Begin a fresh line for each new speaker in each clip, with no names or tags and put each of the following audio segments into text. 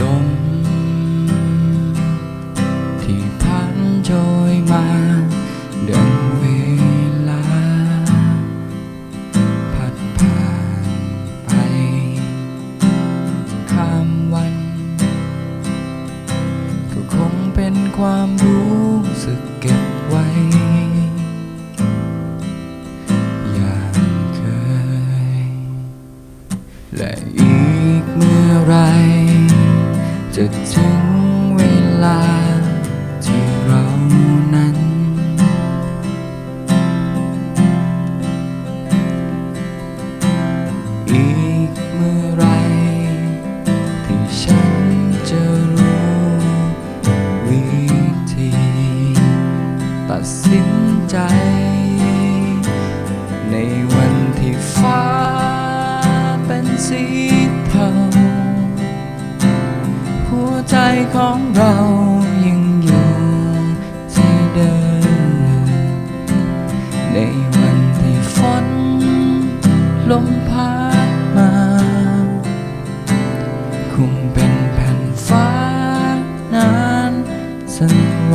ลม ที่พัดโชยมาดังเวลา พัดผ่านไป ข้ามวัน ก็คงเป็นความรู้สึกเก็บไว้อย่างเคย และอีกเมื่อไร จะถึงเวลาที่เรานั้น อีกเมื่อไรที่ฉันจะรู้วิธีตัดสินใจ ในวันที่ฟ้าเป็นสี ของเรายังอยู่ที่เดิม ในวันที่ฝนลมพัดมา คงเป็นแผ่นฟ้านานสั่นไหว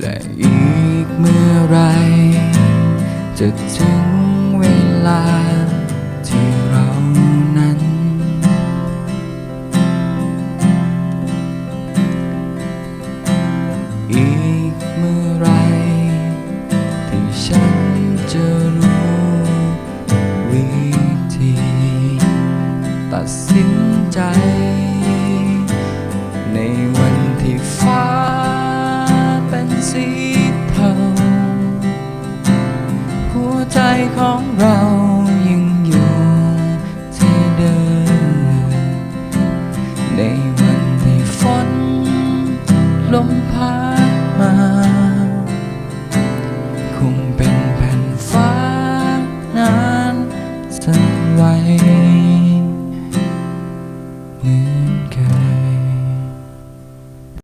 และอีกเมื่อไร จะถึงเวลาที่เรานั้น อีกเมื่อไร ที่ฉันจะรู้วิธี ตัดสินใจ ของเรายังอยู่ที่เดิมในวัน